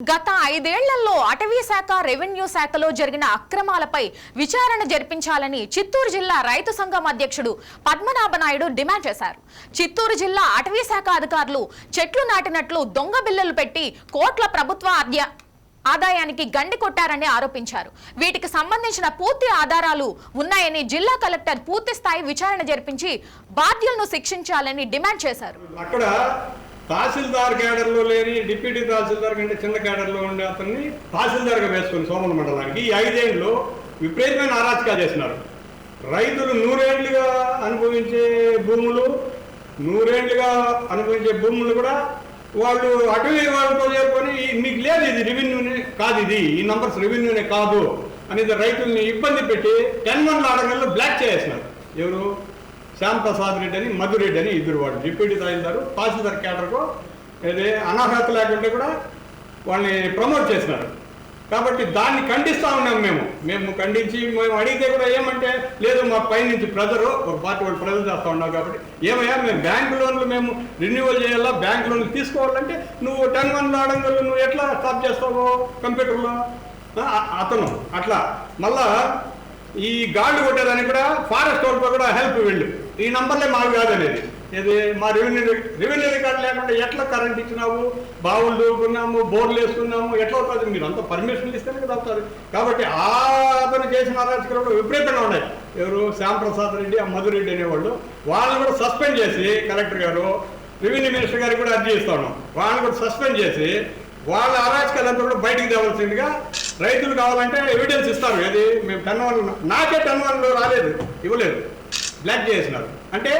గత ఐదేళ్ళలో అటవీ శాఖ రెవెన్యూ శాఖలో జరిగిన అక్రమాలపై విచారణ జరిపించాలని చిత్తూరు జిల్లా రైతు సంఘం అధ్యక్షుడు పద్మనాభనాయుడు డిమాండ్ చేశారు. చిత్తూరు జిల్లా అటవీ శాఖ అధికారులు చెట్లు నాటినట్లు దొంగ బిల్లలు పెట్టి కోట్ల ప్రభుత్వ ఆద్య ఆదాయానికి గండి కొట్టారని ఆరోపించారు. వీటికి సంబంధించిన పూర్తి ఆధారాలు ఉన్నాయని జిల్లా కలెక్టర్ పూర్తి స్థాయి విచారణ జరిపించి బాధ్యులను శిక్షించాలని డిమాండ్ చేశారు. తహసీల్దార్ క్యాడర్లో లేని డిప్యూటీ తహసీల్దార్ కంటే చిన్న క్యాడర్లో ఉండే అతన్ని తహసీల్దార్గా వేసుకుని సోమన మండలానికి ఈ ఐదేళ్ళు విపరీతమైన అరాచకాలు చేసినారు. రైతులు నూరేళ్ళుగా అనుభవించే భూములు నూరేళ్ళుగా అనుభవించే భూములు కూడా వాళ్ళు అటవీ వాళ్ళతో చేరుకొని మీకు లేదు ఇది రెవెన్యూనే కాదు ఇది ఈ నంబర్స్ రెవెన్యూనే కాదు అనేది రైతుల్ని ఇబ్బంది పెట్టి టెన్ వన్ ఆడగల్లో బ్లాక్ చేసేసినారు. ఎవరు? శ్యామ్ ప్రసాద్ రెడ్డి అని మధురెడ్డి అని ఇద్దరు వాళ్ళు. డిప్యూటీ తహసీల్దారు తహసీల్దార్ క్యాడర్కు ఇది అనర్హత లేకుంటే కూడా వాళ్ళని ప్రమోట్ చేసినారు. కాబట్టి దాన్ని ఖండిస్తూ ఉన్నాం మేము. మేము ఖండించి మేము అడిగితే కూడా ఏమంటే లేదు మా పైనుంచి ప్రజలు ఒక పార్టీ వాళ్ళు ప్రెజర్ చేస్తూ ఉన్నాం కాబట్టి ఏమయ్యా మేము బ్యాంక్ లోన్లు మేము రెన్యువల్ చేయాలా? బ్యాంక్ లోన్లు తీసుకోవాలంటే నువ్వు టెన్ వన్ ఆడంగల్ నువ్వు ఎట్లా స్టాప్ చేస్తావు కంప్యూటర్లో? అతను అట్లా. మళ్ళా ఈ గాళ్ళు కొట్టేదానికి కూడా ఫారెస్ట్ వాళ్ళతో కూడా హెల్ప్ వెళ్ళు. ఈ నంబర్లే మాకు కాదనేది. ఇది మా రెవెన్యూ రెవెన్యూ రికార్డు లేకుండా ఎట్లా కరెంట్ ఇచ్చినాము బావులు దూకున్నాము బోర్లు వేసుకున్నాము ఎట్లా అవుతుంది? మీరు అంత పర్మిషన్ ఇస్తేనే కదా అవుతుంది కాబట్టి ఆ అతను చేసిన అరాచకులు కూడా విపరీతంగా ఉన్నాయి. ఎవరు? శ్యాంప్రసాద్ రెడ్డి ఆ మధురెడ్డి అనేవాళ్ళు. వాళ్ళని కూడా సస్పెండ్ చేసి కలెక్టర్ గారు రెవెన్యూ మినిస్టర్ గారికి కూడా అర్జీ ఇస్తా ఉన్నాం. వాళ్ళని కూడా సస్పెండ్ చేసి వాళ్ళ అరాచకాలంతా కూడా బయటికి తేవాల్సిందిగా రైతులు కావాలంటే ఎవిడెన్స్ ఇస్తారు. ఏది? మేము టెన్ వన్ నాకే టెన్ వన్లో రాలేదు ఇవ్వలేదు. బ్లాక్ చేసినారు. అంటే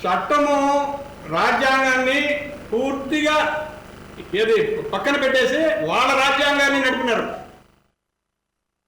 చట్టము రాజ్యాంగాన్ని పూర్తిగా ఏది? పక్కన పెట్టేసి వాళ్ళ రాజ్యాంగాన్ని నడిపినారు.